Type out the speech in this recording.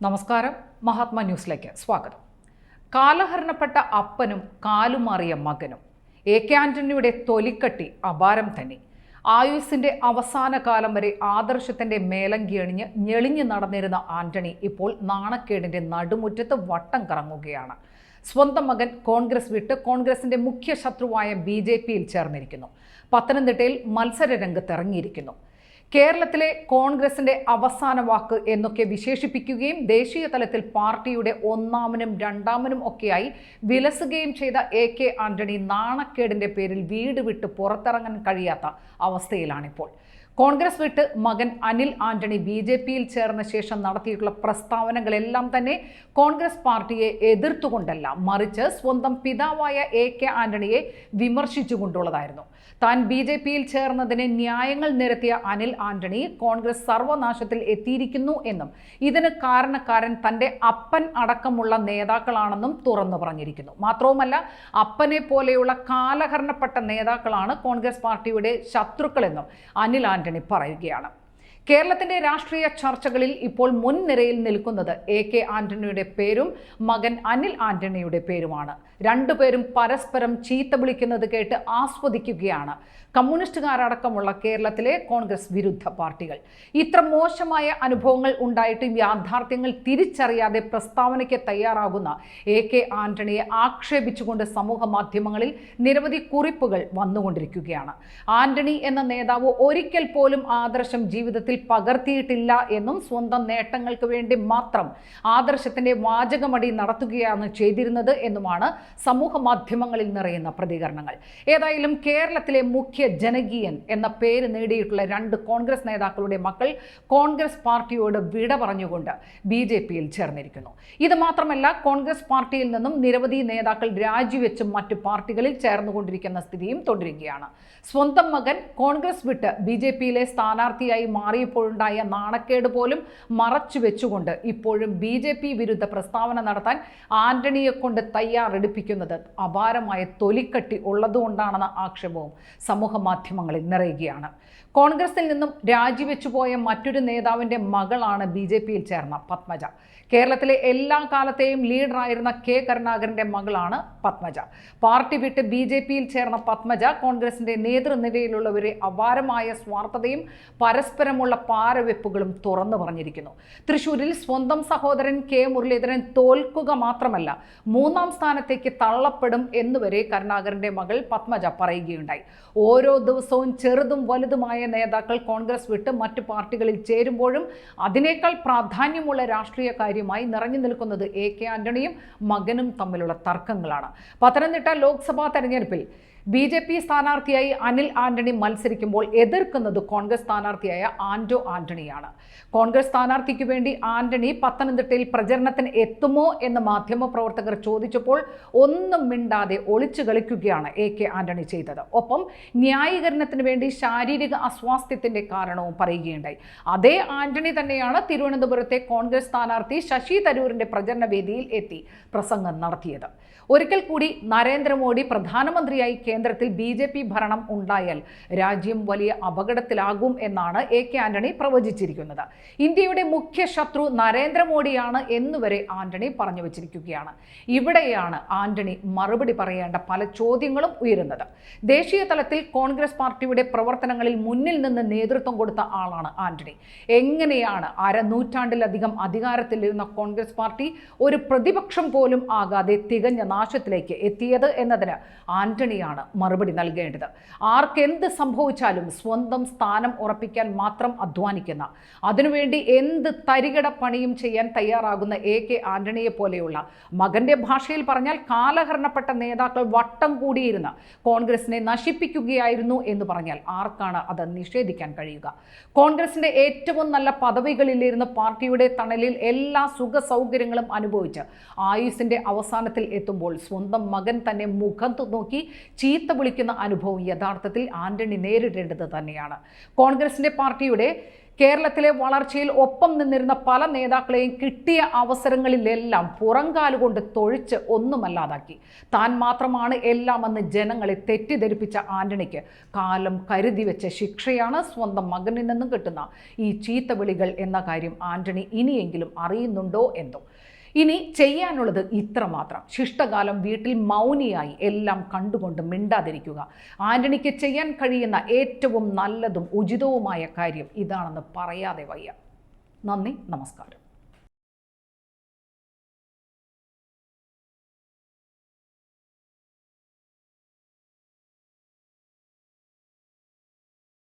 നമസ്കാരം. മഹാത്മാ ന്യൂസിലേക്ക് സ്വാഗതം. കാലഹരണപ്പെട്ട അപ്പനും കാലുമാറിയ മകനും. എ കെ ആന്റണിയുടെ തൊലിക്കട്ടി അപാരം തന്നെ. ആയുസിന്റെ അവസാന കാലം വരെ ആദർശത്തിന്റെ മേലങ്കി അണിഞ്ഞ് ഞെളിഞ്ഞു നടന്നിരുന്ന ആന്റണി ഇപ്പോൾ നാണക്കേടിന്റെ നടുമുറ്റത്ത് വട്ടം കറങ്ങുകയാണ്. സ്വന്തം മകൻ കോൺഗ്രസ് വിട്ട് കോൺഗ്രസിന്റെ മുഖ്യ ശത്രുവായ ബി ജെ പിയിൽ ചേർന്നിരിക്കുന്നു. പത്തനംതിട്ടയിൽ മത്സര രംഗത്തിറങ്ങിയിരിക്കുന്നു കേരളത്തിലെ കോൺഗ്രസിന്റെ അവസാന വാക്ക് എന്നൊക്കെ വിശേഷിപ്പിക്കുകയും ദേശീയ തലത്തിൽ പാർട്ടിയുടെ ഒന്നാമനും രണ്ടാമനും ഒക്കെയായി വിലസുകയും ചെയ്ത എ കെ ആന്റണി നാണക്കേടിന്റെ പേരിൽ വീട് വിട്ട് പുറത്തിറങ്ങാൻ കഴിയാത്ത അവസ്ഥയിലാണിപ്പോൾ. കോൺഗ്രസ് വിട്ട് മകൻ അനിൽ ആന്റണി ബി ജെ പിയിൽ ചേർന്ന ശേഷം നടത്തിയിട്ടുള്ള പ്രസ്താവനകളെല്ലാം തന്നെ കോൺഗ്രസ് പാർട്ടിയെ എതിർത്തുകൊണ്ടല്ല മറിച്ച് സ്വന്തം പിതാവായ എ കെ ആന്റണിയെ വിമർശിച്ചുകൊണ്ടുള്ളതായിരുന്നു. താൻ ബി ജെ പിയിൽ ചേർന്നതിന് ന്യായങ്ങൾ നിരത്തിയ അനിൽ ആന്റണി കോൺഗ്രസ് സർവനാശത്തിൽ എത്തിയിരിക്കുന്നു എന്നും ഇതിന് കാരണക്കാരൻ തന്റെ അപ്പൻ അടക്കമുള്ള നേതാക്കളാണെന്നും തുറന്നു പറഞ്ഞിരിക്കുന്നു. മാത്രവുമല്ല അപ്പനെ പോലെയുള്ള കാലഹരണപ്പെട്ട നേതാക്കളാണ് കോൺഗ്രസ് പാർട്ടിയുടെ ശത്രുക്കളെന്നും അനിൽ ആന്റണി പറയുകയാണ്. കേരളത്തിന്റെ രാഷ്ട്രീയ ചർച്ചകളിൽ ഇപ്പോൾ മുൻനിരയിൽ നിൽക്കുന്നത് എ കെ ആന്റണിയുടെ പേരും മകൻ അനിൽ ആന്റണിയുടെ പേരുമാണ്. രണ്ടുപേരും പരസ്പരം ചീത്ത വിളിക്കുന്നത് കേട്ട് ആസ്വദിക്കുകയാണ്. കമ്മ്യൂണിസ്റ്റുകാരടക്കമുള്ള കേരളത്തിലെ കോൺഗ്രസ് വിരുദ്ധ പാർട്ടികൾ. ഇത്ര മോശമായ അനുഭവങ്ങൾ ഉണ്ടായിട്ടും യാഥാർത്ഥ്യങ്ങൾ തിരിച്ചറിയാതെ പ്രസ്താവനയ്ക്ക് തയ്യാറാകുന്ന എ കെ ആന്റണിയെ ആക്ഷേപിച്ചുകൊണ്ട് സമൂഹ മാധ്യമങ്ങളിൽ നിരവധി കുറിപ്പുകൾ വന്നുകൊണ്ടിരിക്കുകയാണ്. ആന്റണി എന്ന നേതാവ് ഒരിക്കൽ പോലും ആദർശം ജീവിതത്തിൽ പകർത്തിയിട്ടില്ല എന്നും സ്വന്തം നേട്ടങ്ങൾക്ക് വേണ്ടി മാത്രം ആദർശത്തിന്റെ വാചകമടി നടത്തുകയാണ് ചെയ്തിരുന്നത് എന്നുമാണ് സമൂഹ മാധ്യമങ്ങളിൽ നിറയുന്ന പ്രതികരണങ്ങൾ. ഏതായാലും കേരളത്തിലെ മുഖ്യ ജനകീയൻ എന്ന പേര് നേടിയിട്ടുള്ള രണ്ട് കോൺഗ്രസ് നേതാക്കളുടെ മക്കൾ കോൺഗ്രസ് പാർട്ടിയോട് വിട പറഞ്ഞുകൊണ്ട് ബി ജെ പിയിൽ ചേർന്നിരിക്കുന്നു. ഇത് മാത്രമല്ല കോൺഗ്രസ് പാർട്ടിയിൽ നിന്നും നിരവധി നേതാക്കൾ രാജിവെച്ചും മറ്റു പാർട്ടികളിൽ ചേർന്നുകൊണ്ടിരിക്കുന്ന സ്ഥിതിയും തുടരുകയാണ്. സ്വന്തം മകൻ കോൺഗ്രസ് വിട്ട് ബി ജെ പിയിലെ സ്ഥാനാർത്ഥിയായി മാറിയപ്പോഴുണ്ടായ നാണക്കേട് പോലും മറച്ചു വെച്ചുകൊണ്ട് ഇപ്പോഴും ബി ജെ പി വിരുദ്ധ പ്രസ്താവന നടത്താൻ ആന്റണിയെ കൊണ്ട് തയ്യാറെടുപ്പിക്കുന്നത് അപാരമായ തൊലിക്കട്ടി ഉള്ളതുകൊണ്ടാണെന്ന ആക്ഷേപവും സമൂഹ മാധ്യമങ്ങളിൽ നിറയുകയാണ്. കോൺഗ്രസിൽ നിന്നും രാജിവെച്ചു പോയ മറ്റൊരു നേതാവിന്റെ മകളാണ് ബി ജെ പിയിൽ ചേർന്ന പത്മജ. കേരളത്തിലെ എല്ലാ കാലത്തെയും ലീഡറായിരുന്ന കെ കരുണാകരന്റെ മകളാണ് പത്മജ. പാർട്ടി വിട്ട് ബി ജെ പിയിൽ ചേർന്ന പത്മജ കോൺഗ്രസിന്റെ നേതൃനിരയിലുള്ളവരെ അപാരമായ സ്വാർത്ഥതയും പരസ്പരമുള്ള പാരവെപ്പുകളും തുറന്നു പറഞ്ഞിരിക്കുന്നു. തൃശൂരിൽ സ്വന്തം സഹോദരൻ കെ. മുരളീധരൻ തോൽക്കുക മാത്രമല്ല മൂന്നാം സ്ഥാനത്തേക്ക് തള്ളപ്പെടും എന്നുവരെ കരുണാകരന്റെ മകൾ പത്മജ പറയുകയുണ്ടായി. ഓരോ ദിവസവും ചെറുതും വലുതുമായ നേതാക്കൾ കോൺഗ്രസ് വിട്ട് മറ്റു പാർട്ടികളിൽ ചേരുമ്പോഴും അതിനേക്കാൾ പ്രാധാന്യമുള്ള രാഷ്ട്രീയ കാര്യമായി നിറഞ്ഞു നിൽക്കുന്നത് എ. കെ. ആന്റണിയും മകനും തമ്മിലുള്ള തർക്കങ്ങളാണ്. പത്തനംതിട്ട ലോക്സഭാ തെരഞ്ഞെടുപ്പിൽ ബി ജെ പി സ്ഥാനാർത്ഥിയായി അനിൽ ആന്റണി മത്സരിക്കുമ്പോൾ എതിർക്കുന്നത് കോൺഗ്രസ് സ്ഥാനാർത്ഥിയായ ആന്റോ ആന്റണിയാണ്. കോൺഗ്രസ് സ്ഥാനാർത്ഥിക്ക് വേണ്ടി ആന്റണി പത്തനംതിട്ടയിൽ പ്രചരണത്തിന് എത്തുമോ എന്ന് മാധ്യമപ്രവർത്തകർ ചോദിച്ചപ്പോൾ ഒന്നും മിണ്ടാതെ ഒളിച്ചു കളിക്കുകയാണ് എ കെ ആന്റണി ചെയ്തത്. ഒപ്പം ന്യായീകരണത്തിന് വേണ്ടി ശാരീരിക അസ്വാസ്ഥ്യത്തിന്റെ കാരണവും പറയുകയുണ്ടായി. അതേ ആന്റണി തന്നെയാണ് തിരുവനന്തപുരത്തെ കോൺഗ്രസ് സ്ഥാനാർത്ഥി ശശി തരൂരിന്റെ പ്രചരണ വേദിയിൽ എത്തി പ്രസംഗം നടത്തിയത്. ഒരിക്കൽ കൂടി നരേന്ദ്രമോദി പ്രധാനമന്ത്രിയായി കേന്ദ്രത്തിൽ ബി ജെ പി ഭരണം ഉണ്ടായാൽ രാജ്യം വലിയ അപകടത്തിലാകും എന്നാണ് എ കെ ആന്റണി പ്രവചിച്ചിരിക്കുന്നത്. ഇന്ത്യയുടെ മുഖ്യ ശത്രു നരേന്ദ്രമോദിയാണ് എന്നുവരെ ആന്റണി പറഞ്ഞു വച്ചിരിക്കുകയാണ്. ഇവിടെയാണ് ആന്റണി മറുപടി പറയേണ്ട പല ചോദ്യങ്ങളും ഉയരുന്നത്. ദേശീയ തലത്തിൽ കോൺഗ്രസ് പാർട്ടിയുടെ പ്രവർത്തനങ്ങളിൽ മുന്നിൽ നിന്ന് നേതൃത്വം കൊടുത്ത ആളാണ് ആന്റണി. എങ്ങനെയാണ് അരനൂറ്റാണ്ടിലധികം അധികാരത്തിലിരുന്ന കോൺഗ്രസ് പാർട്ടി ഒരു പ്രതിപക്ഷം പോലും ആകാതെ തികഞ്ഞ നാശത്തിലേക്ക് എത്തിയത് എന്നതിന് ആന്റണിയാണ് മറുപടി നൽകേണ്ടത്. ആർക്കെന്ത് സംഭവിച്ചാലും സ്വന്തം സ്ഥാനം ഉറപ്പിക്കാൻ മാത്രം അധ്വാനിക്കുന്ന അതിനുവേണ്ടി എന്ത് തരികിട പണിയും ചെയ്യാൻ തയ്യാറാകുന്ന എ കെ ആന്റണിയെ പോലെയുള്ള മകന്റെ ഭാഷയിൽ പറഞ്ഞാൽ കാലഹരണപ്പെട്ട നേതാക്കൾ വട്ടം കൂടിയിരുന്ന കോൺഗ്രസിനെ നശിപ്പിക്കുകയായിരുന്നു എന്ന് പറഞ്ഞാൽ ആർക്കാണ് അത് നിഷേധിക്കാൻ കഴിയുക? കോൺഗ്രസിന്റെ ഏറ്റവും നല്ല പദവികളിലിരുന്ന് പാർട്ടിയുടെ തണലിൽ എല്ലാ സുഖ സൗകര്യങ്ങളും അനുഭവിച്ച് ആയുസിന്റെ അവസാനത്തിൽ എത്തുമ്പോൾ സ്വന്തം മകൻ തന്നെ മുഖം നോക്കി ചീത്ത വിളിക്കുന്ന അനുഭവം യഥാർത്ഥത്തിൽ ആന്റണി നേരിടേണ്ടത് തന്നെയാണ്. കോൺഗ്രസിന്റെ പാർട്ടിയുടെ കേരളത്തിലെ വളർച്ചയിൽ ഒപ്പം നിന്നിരുന്ന പല നേതാക്കളെയും കിട്ടിയ അവസരങ്ങളിലെല്ലാം പുറംകാലുകൊണ്ട് തൊഴിച്ച് ഒന്നുമല്ലാതാക്കി. താൻ മാത്രമാണ് എല്ലാമെന്ന് ജനങ്ങളെ തെറ്റിദ്ധരിപ്പിച്ച ആന്റണിക്ക് കാലം കരുതി വെച്ച ശിക്ഷയാണ് സ്വന്തം മകനിൽ നിന്നും കിട്ടുന്ന ഈ ചീത്തവിളികൾ എന്ന കാര്യം ആന്റണി ഇനിയെങ്കിലും അറിയുന്നുണ്ടോ എന്തോ ഇനി ചെയ്യാനുള്ളത് ഇത്രമാത്രം ശിഷ്ടകാലം വീട്ടിൽ മൗനിയായി എല്ലാം കണ്ടുകൊണ്ട് മിണ്ടാതിരിക്കുക. ആന്റണിക്ക് ചെയ്യാൻ കഴിയുന്ന ഏറ്റവും നല്ലതും ഉചിതവുമായ കാര്യം ഇതാണെന്ന് പറയാതെ വയ്യ. നന്ദി നമസ്കാരം.